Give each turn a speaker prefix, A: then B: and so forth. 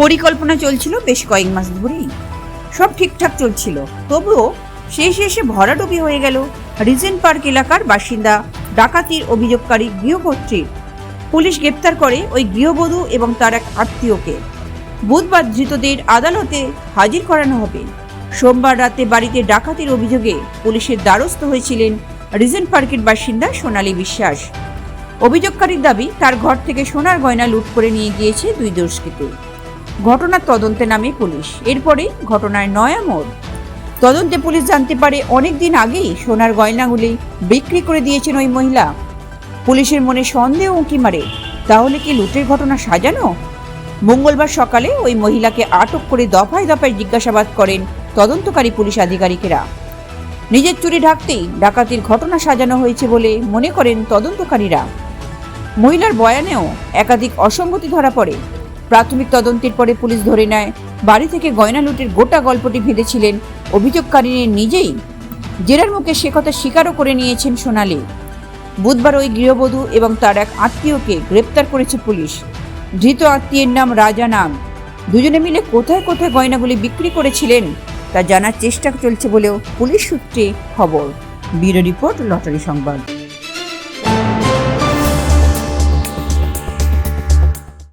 A: পরিকল্পনা চলছিল বেশ কয়েক মাস ধরেই। সব ঠিকঠাক চলছিল। তবুও শেষে এসে ভরাডুবি হয়ে গেল রিজেন্ট পার্ক এলাকার বাসিন্দা ডাকাতির অভিযোগকারী গৃহকর্ত্রীর। পুলিশ গ্রেপ্তার করে ওই গৃহবধূ এবং তার এক আত্মীয়কে। বুধবার ধৃতদের আদালতে হাজির করানো হবে। সোমবার রাতে বাড়িতে ডাকাতির অভিযোগে পুলিশের দ্বারস্থ হয়েছিলেন রিজেন্ট পার্কের বাসিন্দা সোনালী বিশ্বাস। অভিযোগকারীর দাবি, তার ঘর থেকে সোনার গয়না লুট করে নিয়ে গিয়েছে দুই দুষ্কৃতী। ঘটনার তদন্তে নামে পুলিশ। এরপরে ঘটনায় নয়া মোড়। তদন্তে পুলিশ জানতে পারে অনেক দিন আগেই সোনার গয়নাগুলি বিক্রি করে দিয়েছেন ওই মহিলা। পুলিশের মনে সন্দেহ উঁকি মারে, তাহলে কি লুটের ঘটনা সাজানো? মঙ্গলবার সকালে ওই মহিলাকে আটক করে দফায় দফায় জিজ্ঞাসাবাদ করেন তদন্তকারী পুলিশ আধিকারিকেরা। নিজের চুরি ঢাকতেই ডাকাতির ঘটনা সাজানো হয়েছে বলে মনে করেন তদন্তকারীরা। মহিলার বয়ানেও একাধিক অসঙ্গতি ধরা পড়ে। প্রাথমিক তদন্তের পরে পুলিশ ধরে নেয়। বাড়ি থেকে গয়না লুটের গোটা গল্পটি ভেবেছিলেন অভিযোগকারী নিজেই। জেরার মুখে সে কথা স্বীকারও করে নিয়েছেন সোনালী। বুধবার ওই গৃহবধূ এবং তার এক আত্মীয়কে গ্রেপ্তার করেছে পুলিশ। ধৃত আত্মীয়ের নাম রাজা নাম। দুজনে মিলে কোথায় কোথায় গয়নাগুলি বিক্রি করেছিলেন তা জানার চেষ্টা চলছে বলেও পুলিশ সূত্রে খবর। ব্যুরো রিপোর্ট লটারি সংবাদ।